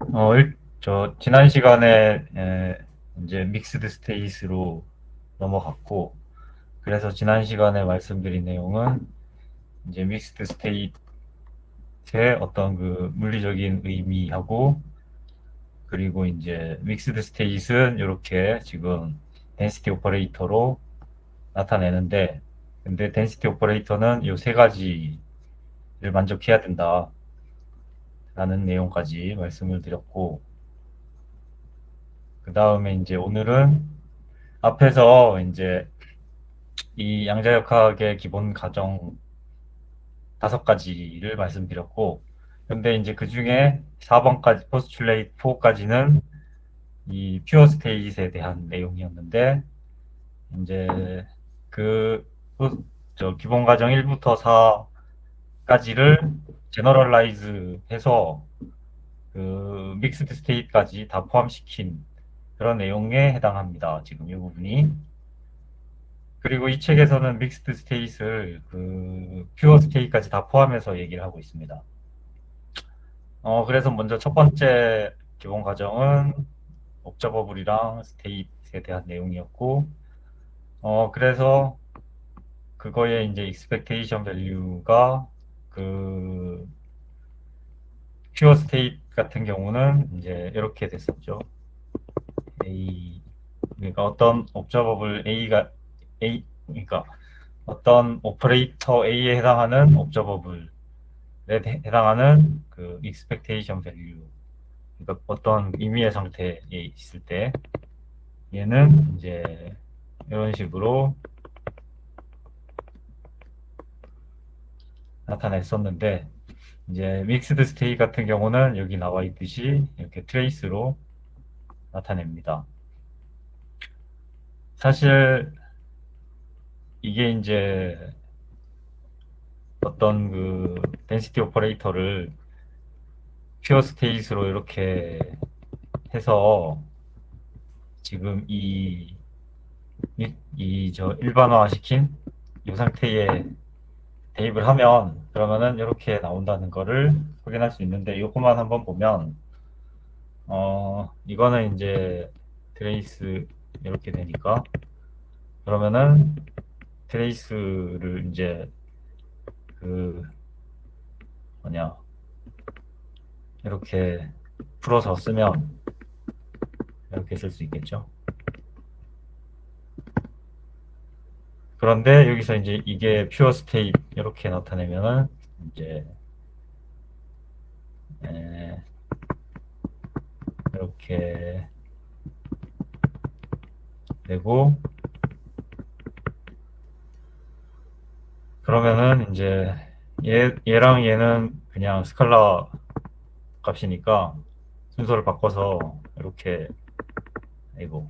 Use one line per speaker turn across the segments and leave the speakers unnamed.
어, 일, 저, 지난 시간에, 에, 이제 믹스드 스테이스로 넘어갔고, 그래서 지난 시간에 말씀드린 내용은, 이제 믹스드 스테이트의 어떤 그 물리적인 의미하고, 그리고 이제 믹스드 스테이트는 이렇게 지금 덴시티 오퍼레이터로 나타내는데, 근데 덴시티 오퍼레이터는 이 세 가지를 만족해야 된다. 라는 내용까지 말씀을 드렸고, 그 다음에 이제 오늘은 앞에서 이제 이 양자역학의 기본 가정 다섯 가지를 말씀드렸고, 근데 이제 그 중에 4번까지, 포스출레이트 4까지는 이 퓨어 스테이트에 대한 내용이었는데, 이제 그, 저 기본 가정 1부터 4까지를 제너럴라이즈 해서 그 믹스드 스테이트까지 다 포함시킨 그런 내용에 해당합니다. 지금 이 부분이. 그리고 이 책에서는 믹스드 스테이트를 그 퓨어 스테이트까지 다 포함해서 얘기를 하고 있습니다. 어, 그래서 먼저 첫 번째 기본 과정은 옵저버블이랑 스테이트에 대한 내용이었고, 어, 그래서 그거의 이제 expectation value가 그 퓨어 스테이트 같은 경우는 이제 이렇게 됐었죠. A 그러니까 어떤 옵저버블 A가 A 그러니까 어떤 오퍼레이터 A에 해당하는 옵저버블에 해당하는 그 expectation 그러니까 어떤 임의의 상태에 있을 때 얘는 이제 이런 식으로 나타냈었는데 이제 믹스드 스테이 같은 경우는 여기 나와 있듯이 이렇게 트레이스로 나타냅니다. 사실 이게 이제 어떤 그 덴시티 오퍼레이터를 퓨어 스테이스로 이렇게 해서 지금 이 이 저 일반화 시킨 이 상태에 대입을 하면 그러면은 이렇게 나온다는 거를 확인할 수 있는데 이것만 한번 보면 어 이거는 이제 트레이스 이렇게 되니까 그러면은 트레이스를 이제 그 뭐냐 이렇게 풀어서 쓰면 이렇게 쓸 수 있겠죠. 그런데 여기서 이제 이게 퓨어 스테이트 이렇게 나타내면은 이제 에, 이렇게 되고 그러면은 이제 얘, 얘랑 얘는 그냥 스칼라 값이니까 순서를 바꿔서 이렇게 아이고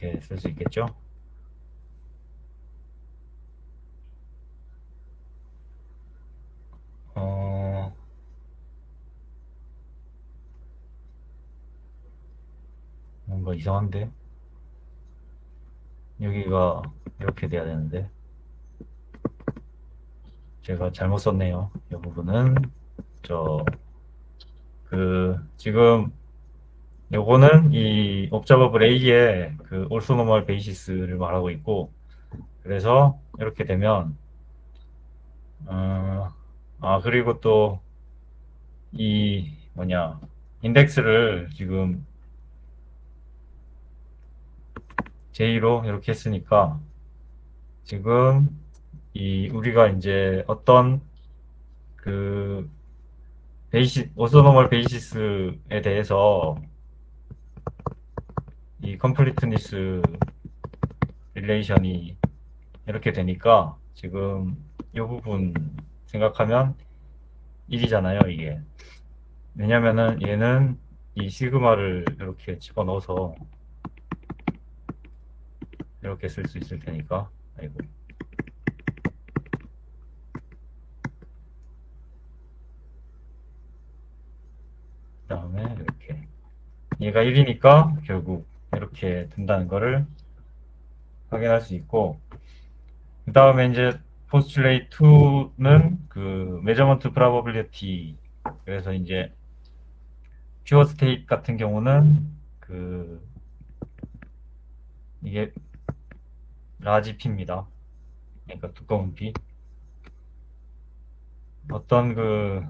이렇게 쓸 수 있겠죠? 어, 뭔가 이상한데? 여기가 이렇게 돼야 되는데 제가 잘못 썼네요. 이 부분은 저 그 지금 요거는 이 옵저버블 A의 그 올소노멀 베이시스를 말하고 있고 그래서 이렇게 되면 어, 아 그리고 또 이 뭐냐 인덱스를 지금 J로 이렇게 했으니까 지금 이 우리가 이제 어떤 그 베이시 오소노멀 베이시스에 대해서 이 컴플리트니스 릴레이션이 이렇게 되니까 지금 이 부분 생각하면 1이잖아요 이게. 왜냐면은 얘는 이 시그마를 이렇게 집어넣어서 이렇게 쓸 수 있을 테니까 아이고. 그 다음에 이렇게. 얘가 1이니까 결국 이렇게 된다는 거를 확인할 수 있고 그 다음에 이제 postulate 2는 그 measurement probability 그래서 이제 pure state 같은 경우는 그 이게 라지 P입니다. 그러니까 두꺼운 P. 어떤 그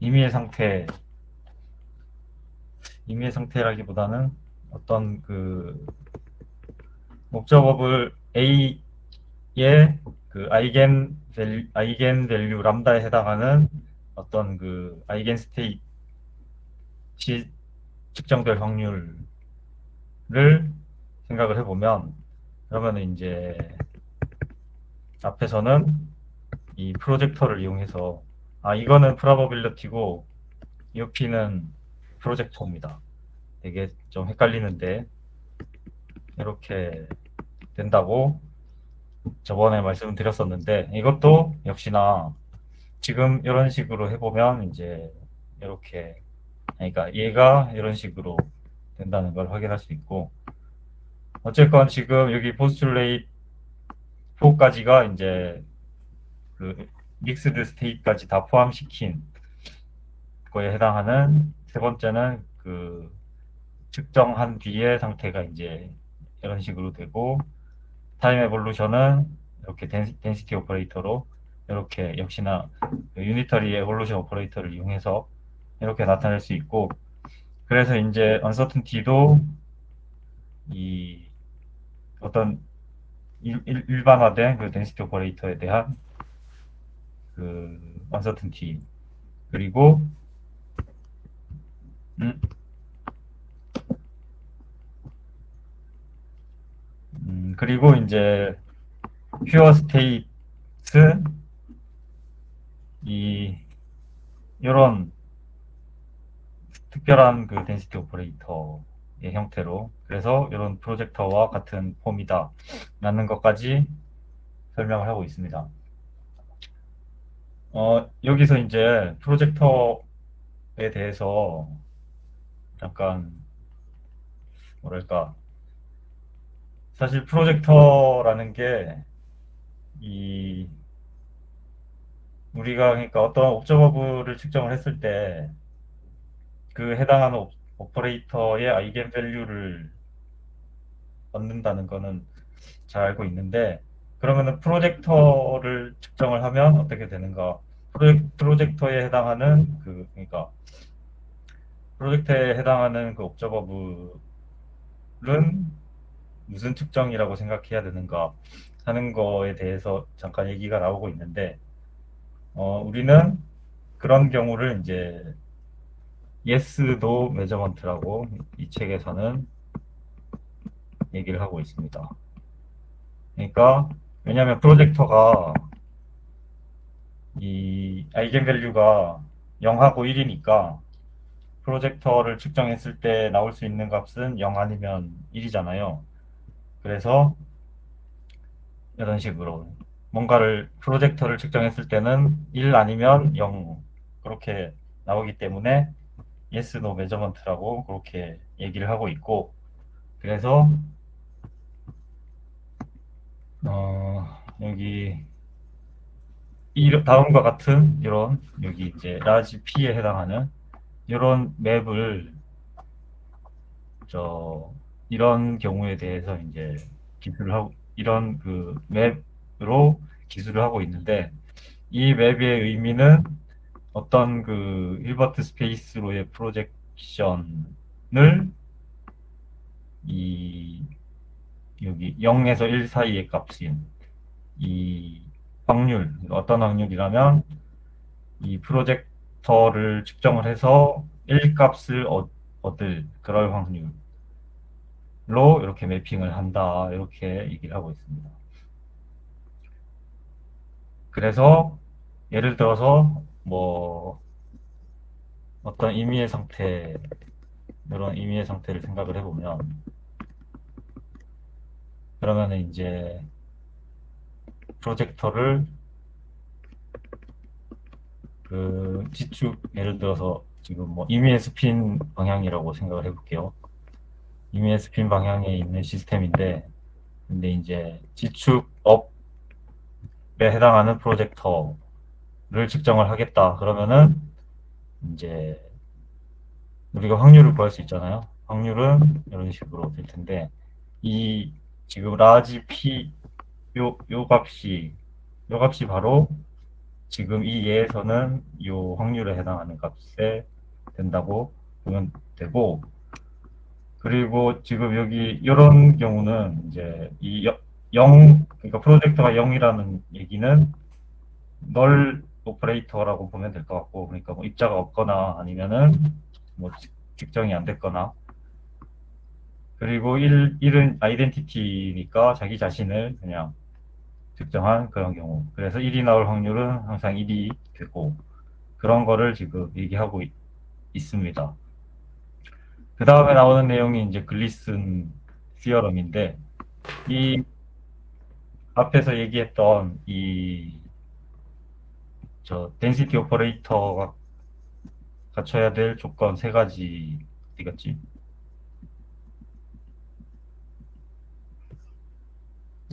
임의의 상태, 임의의 상태라기보다는 어떤 그 목적어를 A의 그 아이겐 밸류, 아이겐 밸류 람다에 해당하는 어떤 그 아이겐 스테이트 측정될 확률을 생각을 해보면 그러면 이제 앞에서는 이 프로젝터를 이용해서 아 이거는 프로버빌리티고 이 P는 프로젝터입니다. 되게 좀 헷갈리는데 이렇게 된다고 저번에 말씀드렸었는데 이것도 역시나 지금 이런 식으로 해보면 이제 이렇게 그러니까 얘가 이런 식으로 된다는 걸 확인할 수 있고 어쨌건 지금 여기 포스툴레이트 4까지가 이제 그 믹스드 스테이트까지 다 포함시킨 거에 해당하는 세 번째는 그 측정한 뒤의 상태가 이제 이런 식으로 되고 타임 에볼루션은 이렇게 덴시티 오퍼레이터로 이렇게 역시나 그 유니터리 에볼루션 오퍼레이터를 이용해서 이렇게 나타낼 수 있고 그래서 이제 언서튼티도 이 어떤 일, 일, 반화된그 덴시티 오퍼레이터에 대한 그 언서튼티 그리고 음, 음, 그리고 이제 퓨어 스테이트 이 이런 특별한 그 덴시티 오퍼레이터의 형태로 그래서 이런 프로젝터와 같은 폼이다 라는 것까지 설명을 하고 있습니다. 어, 여기서 이제 프로젝터에 대해서 잠깐 뭐랄까 사실 프로젝터라는 게 이 우리가 그러니까 어떤 옵저버블을 측정을 했을 때 그 해당하는 오- 오퍼레이터의 아이겐 밸류를 얻는다는 거는 잘 알고 있는데 그러면은 프로젝터를 측정을 하면 어떻게 되는가? 프로젝, 프로젝터에 해당하는 그 그러니까 프로젝터에 해당하는 그 옵저버블은 무슨 측정이라고 생각해야 되는가 하는 거에 대해서 잠깐 얘기가 나오고 있는데 어, 우리는 그런 경우를 이제 yes, no measurement라고 이 책에서는 얘기를 하고 있습니다. 그러니까 왜냐하면 프로젝터가 이 아이겐 밸류가 0하고 1이니까 프로젝터를 측정했을 때 나올 수 있는 값은 0 아니면 1이잖아요. 그래서 이런 식으로 뭔가를 프로젝터를 측정했을 때는 1 아니면 0 그렇게 나오기 때문에 yes, no measurement라고 그렇게 얘기를 하고 있고 그래서 어, 여기 이 다음과 같은 이런 여기 이제 라지 P에 해당하는 이런 맵을 저 이런 경우에 대해서 이제 기술을 하고 이런 그 맵으로 기술을 하고 있는데 이 맵의 의미는 어떤 그 힐버트 스페이스로의 프로젝션을 이 여기 0에서 1 사이의 값인 이 확률 어떤 확률이라면 이 프로젝터를 측정을 해서 1 값을 얻, 얻을 그럴 확률 로 이렇게 매핑을 한다 이렇게 얘기를 하고 있습니다. 그래서 예를 들어서 뭐 어떤 임의의 상태 이런 임의의 상태를 생각을 해보면 그러면은 이제 프로젝터를 그 지축 예를 들어서 지금 뭐 임의의 스핀 방향이라고 생각을 해볼게요. 임의의 스핀 방향에 있는 시스템인데 근데 이제 지축 업 해당하는 프로젝터를 측정을 하겠다. 그러면은 이제 우리가 확률을 구할 수 있잖아요. 확률은 이런 식으로 될 텐데 이 지금 라지 p 요, 요 값이 요 값이 바로 지금 이 예에서는 요 확률에 해당하는 값에 된다고 보면 되고 그리고 지금 여기 이런 경우는 이제 이 0, 그러니까 프로젝터가 0이라는 얘기는 널 오퍼레이터라고 보면 될 것 같고 그러니까 뭐 입자가 없거나 아니면은 뭐 직- 측정이 안 됐거나 그리고 1, 1은 아이덴티티니까 자기 자신을 그냥 특정한 그런 경우 그래서 1이 나올 확률은 항상 1이 되고 그런 거를 지금 얘기하고 있, 있습니다. 그 다음에 나오는 내용이 이제 글리슨 시어럼인데 이 앞에서 얘기했던 이 저 덴시티 오퍼레이터가 갖춰야 될 조건 세 가지 어디갔지?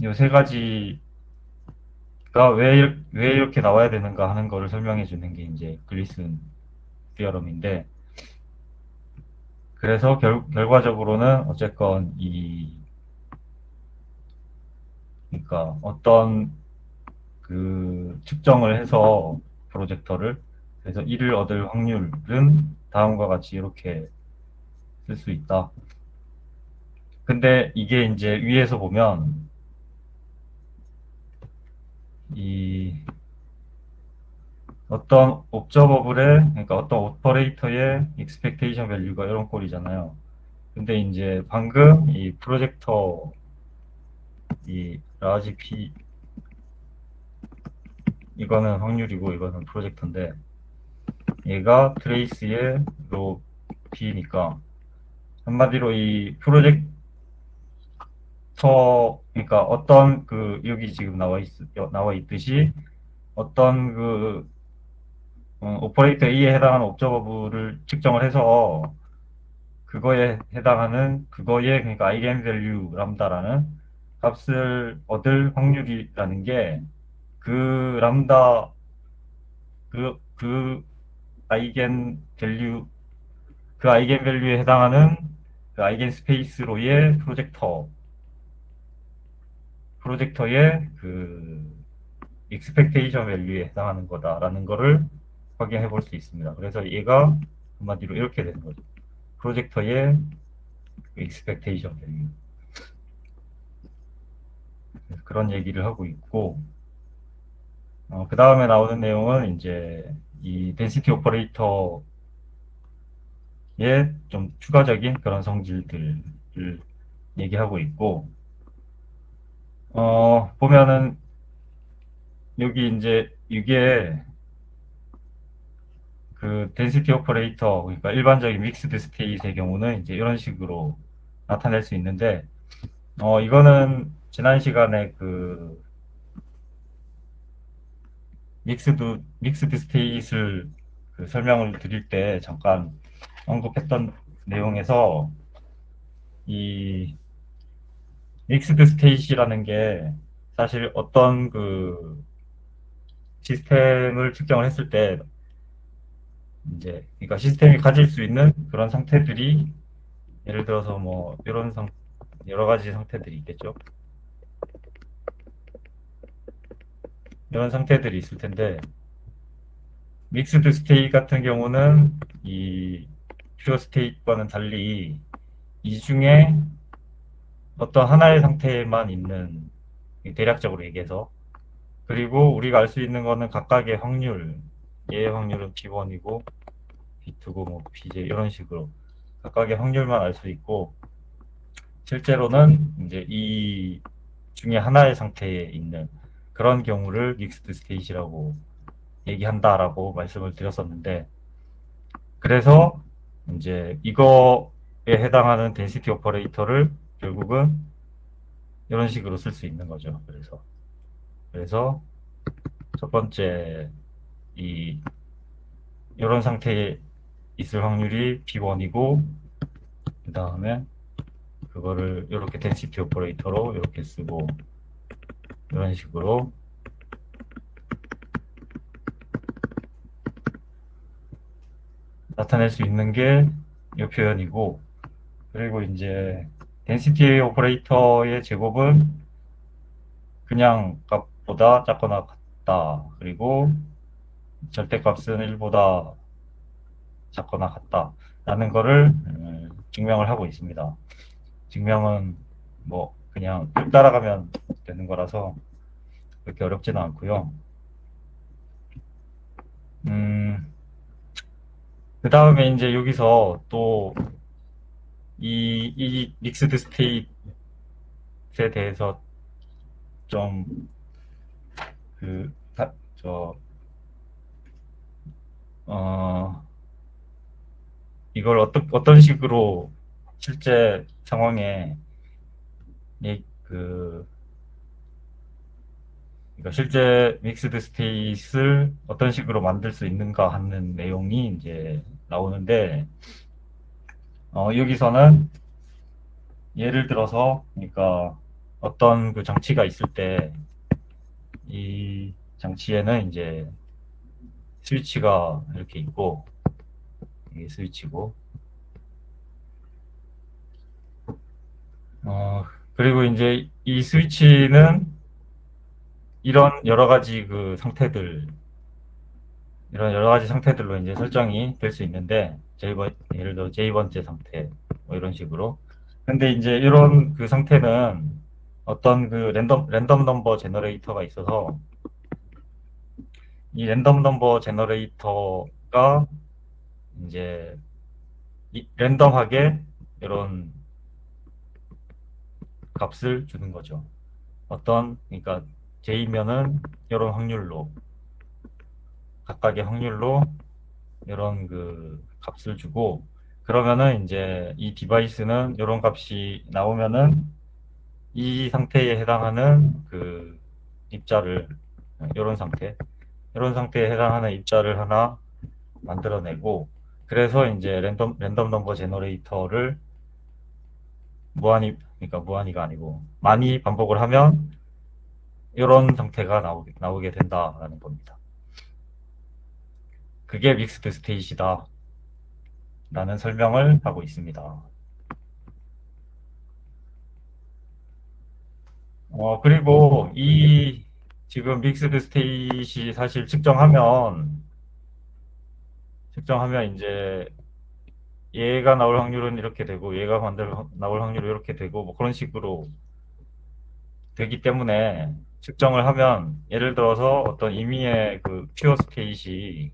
이 세 가지가 왜, 왜 이렇게 나와야 되는가 하는 거를 설명해 주는 게 이제 글리슨 디어럼인데 그래서 결, 결과적으로는 어쨌건 이 그러니까 어떤 그 측정을 해서 프로젝터를 그래서 이를 얻을 확률은 다음과 같이 이렇게 쓸 수 있다. 근데 이게 이제 위에서 보면 이 어떤 옵저버블의 그러니까 어떤 오퍼레이터의 expectation value가 이런 꼴이잖아요. 근데 이제 방금 이 프로젝터 이 라지 P 이거는 확률이고 이거는 프로젝터인데 얘가 트레이스의 로 P니까 한마디로 이 프로젝터 그러니까 어떤 그 여기 지금 나와 있 나와 있듯이 어떤 그 어, 오퍼레이터 A에 해당하는 옵저버블을 측정을 해서 그거에 해당하는 그거에 그러니까 밸류 람다라는 값을 얻을 확률이라는 게 그 람다 그, 그 아이겐 밸류 그 아이겐 밸류에 해당하는 그 아이겐 스페이스로의 프로젝터 프로젝터의 그 익스펙테이션 밸류에 해당하는 거다라는 거를 확인해 볼 수 있습니다. 그래서 얘가 한마디로 이렇게 되는 거죠. 프로젝터의 익스펙테이션 밸류 그런 얘기를 하고 있고 어, 그 다음에 나오는 내용은 이제 이 덴시티 오퍼레이터의 좀 추가적인 그런 성질들을 얘기하고 있고 어, 보면은 여기 이제 이게 그 덴시티 오퍼레이터 그러니까 일반적인 믹스드 스테이트의 경우는 이제 이런 식으로 나타낼 수 있는데 어 이거는 지난 시간에 그 믹스드 믹스드 스테이트를 그 설명을 드릴 때 잠깐 언급했던 내용에서 이 믹스드 스테이시라는 게 사실 어떤 그 시스템을 측정을 했을 때 이제 그러니까 시스템이 가질 수 있는 그런 상태들이 예를 들어서 뭐 이런 상 여러 가지 상태들이 있겠죠. 이런 상태들이 있을 텐데 믹스드 스테이트 같은 경우는 이 퓨어 스테이트와는 달리 이 중에 어떤 하나의 상태에만 있는 대략적으로 얘기해서 그리고 우리가 알 수 있는 거는 각각의 확률 얘의 확률은 P1이고 B2고 뭐 BJ 이런 식으로 각각의 확률만 알 수 있고 실제로는 이제 이 중에 하나의 상태에 있는 그런 경우를 믹스드 스테이지라고 얘기한다라고 말씀을 드렸었는데 그래서 이제 이거에 해당하는 덴시티 오퍼레이터를 결국은 이런 식으로 쓸 수 있는 거죠. 그래서 그래서 첫 번째 이 이런 상태에 있을 확률이 B1이고 그 다음에 그거를 이렇게 density operator로 이렇게 쓰고 이런 식으로. 나타낼 수 있는 게 이 표현이고 그리고 이제 density operator의 제곱은 그냥 값보다 작거나 같다. 그리고 절대값은 1보다 작거나 같다. 라는 거를 음, 증명을 하고 있습니다. 증명은 뭐 그냥 쭉 따라가면 되는 거라서 그렇게 어렵지는 않고요. 음, 그 다음에 이제 여기서 또 이, 이 믹스드 스테이트에 대해서 좀, 그, 다, 저, 어, 이걸 어떤, 어떤 식으로 실제 상황에, 이, 그, 그러니까 실제 믹스드 스테이트를 어떤 식으로 만들 수 있는가 하는 내용이 이제 나오는데, 어, 여기서는 예를 들어서, 그러니까 어떤 그 장치가 있을 때, 이 장치에는 이제 스위치가 이렇게 있고, 이게 스위치고, 어, 그리고 이제 이 스위치는 이런 여러 가지 그 상태들, 이런 여러 가지 상태들로 이제 설정이 될 수 있는데, J번, 예를 들어 J번째 상태, 뭐 이런 식으로. 근데 이제 이런 그 상태는 어떤 그 랜덤, 랜덤 넘버 제너레이터가 있어서, 이 랜덤 넘버 제너레이터가 이제 이- 랜덤하게 이런 값을 주는 거죠. 어떤, 그러니까 J면은 이런 확률로, 각각의 확률로 이런 그 값을 주고, 그러면은 이제 이 디바이스는 이런 값이 나오면은 이 상태에 해당하는 그 입자를, 이런 상태, 이런 상태에 해당하는 입자를 하나 만들어내고, 그래서 이제 랜덤, 랜덤 넘버 제너레이터를 무한히, 그러니까 무한히가 아니고, 많이 반복을 하면 이런 상태가 나오게, 나오게 된다라는 겁니다. 그게 믹스드 스테이시다. 라는 설명을 하고 있습니다. 어, 그리고 이 지금 믹스드 스테이시 사실 측정하면 측정하면 이제 얘가 나올 확률은 이렇게 되고 얘가 만들 나올 확률은 이렇게 되고 뭐 그런 식으로 되기 때문에 측정을 하면 예를 들어서 어떤 임의의 그 퓨어 스테이시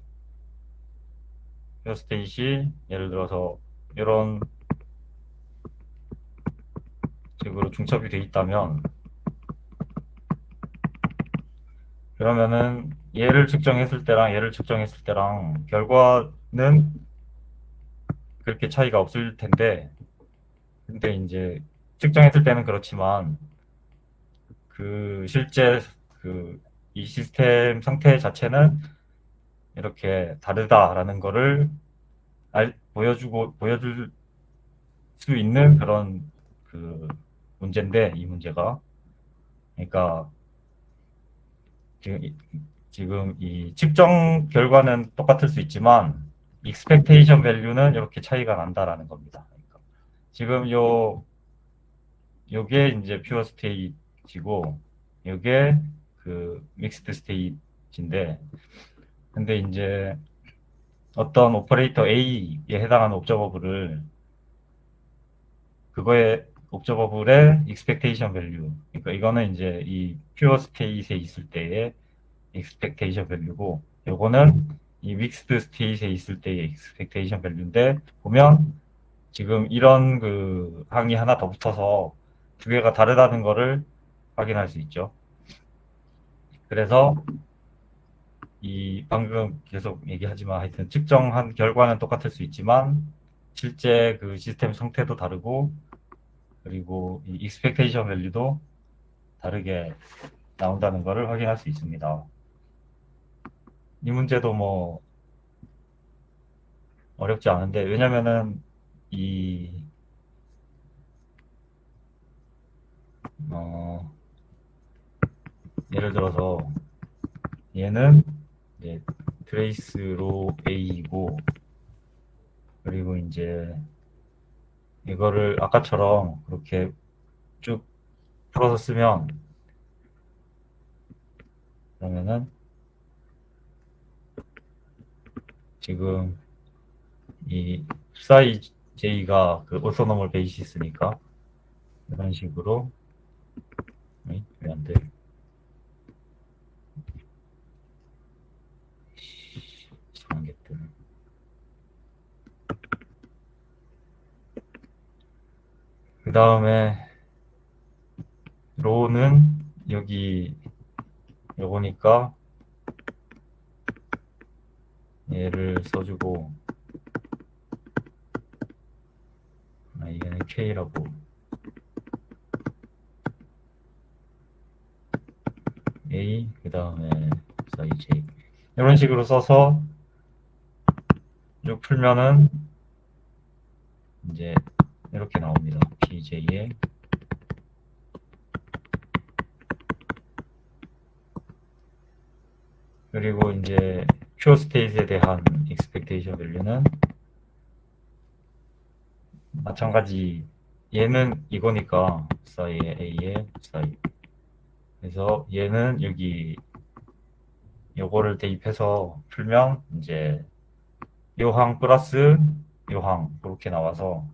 퓨어 스테이시 예를 들어서 이런 식으로 중첩이 돼 있다면 그러면은 얘를 측정했을 때랑 얘를 측정했을 때랑 결과는 그렇게 차이가 없을 텐데 근데 이제 측정했을 때는 그렇지만 그 실제 그 이 시스템 상태 자체는 이렇게 다르다라는 거를 알, 보여주고 보여줄 수 있는 그런 그 문제인데 이 문제가. 그러니까 지금 이, 지금 이 측정 결과는 똑같을 수 있지만 expectation value는 이렇게 차이가 난다라는 겁니다. 그러니까 지금 요 요게 이제 pure state이고 요게 그 mixed state인데 근데 이제 어떤 오퍼레이터 A에 해당하는 옵저버블을 그거에 옵저버블의 expectation value 그러니까 이거는 이제 이 pure state에 있을 때의 expectation value고 요거는 이 mixed state에 있을 때의 expectation value인데 보면 지금 이런 그 항이 하나 더 붙어서 두 개가 다르다는 거를 확인할 수 있죠. 그래서 이 방금 계속 얘기하지만 하여튼 측정한 결과는 똑같을 수 있지만 실제 그 시스템 상태도 다르고 그리고 이 expectation value도 다르게 나온다는 것을 확인할 수 있습니다. 이 문제도 뭐 어렵지 않은데 왜냐면은 이 어, 예를 들어서 얘는 이제 트레이스로 A이고 그리고 이제 이거를 아까처럼 그렇게 쭉 풀어서 쓰면 그러면은 지금 이 사이 J가 그 오토노멀 베이시스니까 이런 식으로 왜 안 돼? 이상한 게 뜨네. 그 다음에 로는 여기 요거니까 얘를 써주고 아 얘는 K라고. A 그 다음에 사이 J 이런 식으로 써서 쭉 풀면은 이제 이렇게 나옵니다. PJ의 그리고 이제 큐어 스테이트에 대한 expectation value는 마찬가지 얘는 이거니까 사이의 A의 사이 그래서 얘는 여기 요거를 대입해서 풀면 이제 요항 플러스 요항 그렇게 나와서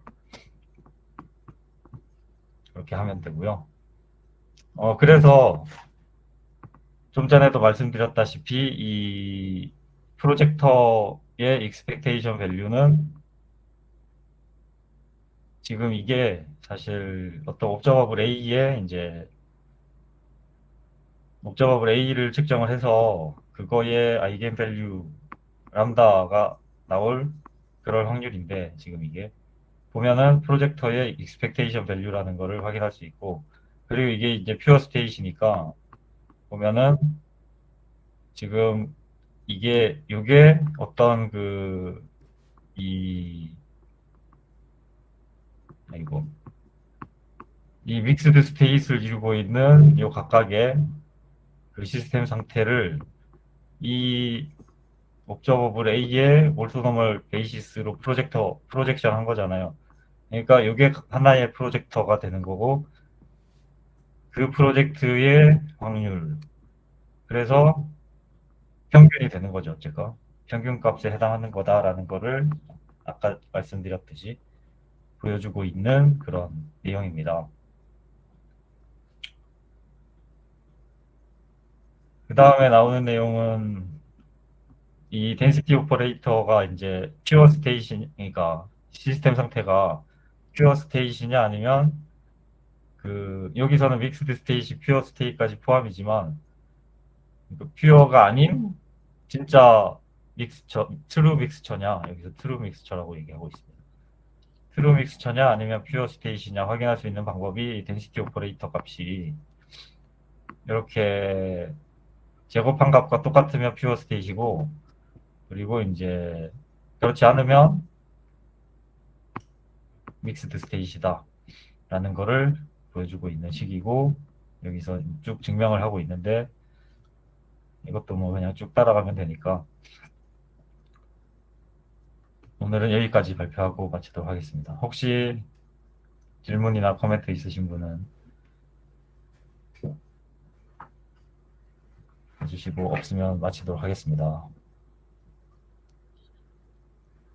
그렇게 하면 되고요. 어 그래서 좀 전에도 말씀드렸다시피 이 프로젝터의 expectation value는 지금 이게 사실 어떤 옵저버블 A에 이제 옵저버블 A를 측정을 해서 그거의 아이겐 밸류 람다가 나올 그럴 확률인데 지금 이게 보면은 프로젝터의 expectation value라는 거를 확인할 수 있고 그리고 이게 이제 퓨어 스테이시니까 보면은 지금 이게 요게 어떤 그 이 아이고 이 믹스드 스페이스를 이루고 있는 요 각각의 그 시스템 상태를 이 옵저버블 A의 올토노멀 베이시스로 프로젝터 프로젝션 한 거잖아요. 그러니까 이게 하나의 프로젝터가 되는 거고 그 프로젝트의 확률 그래서 평균이 되는 거죠. 어쨌건 평균 값에 해당하는 거다라는 거를 아까 말씀드렸듯이 보여주고 있는 그런 내용입니다. 그 다음에 나오는 내용은 이 density 오퍼레이터가 이제 퓨어 스테이시니까 시스템 상태가 퓨어 스테이시냐 아니면 그 여기서는 믹스드 스테이시 퓨어 스테이까지 포함이지만 그 퓨어가 아닌 진짜 믹스처 트루 믹스처냐 여기서 트루 믹스처라고 얘기하고 있습니다. 트루 믹스처냐 아니면 퓨어 스테이시냐 확인할 수 있는 방법이 density 오퍼레이터 값이 이렇게 제곱한 값과 똑같으면 퓨어 스테이시고 그리고 이제 그렇지 않으면 믹스드 스테이시다 라는 거를 보여주고 있는 식이고 여기서 쭉 증명을 하고 있는데 이것도 뭐 그냥 쭉 따라가면 되니까 오늘은 여기까지 발표하고 마치도록 하겠습니다. 혹시 질문이나 코멘트 있으신 분은 해주시고 없으면 마치도록 하겠습니다.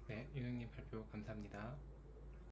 네, 유영님 발표 감사합니다.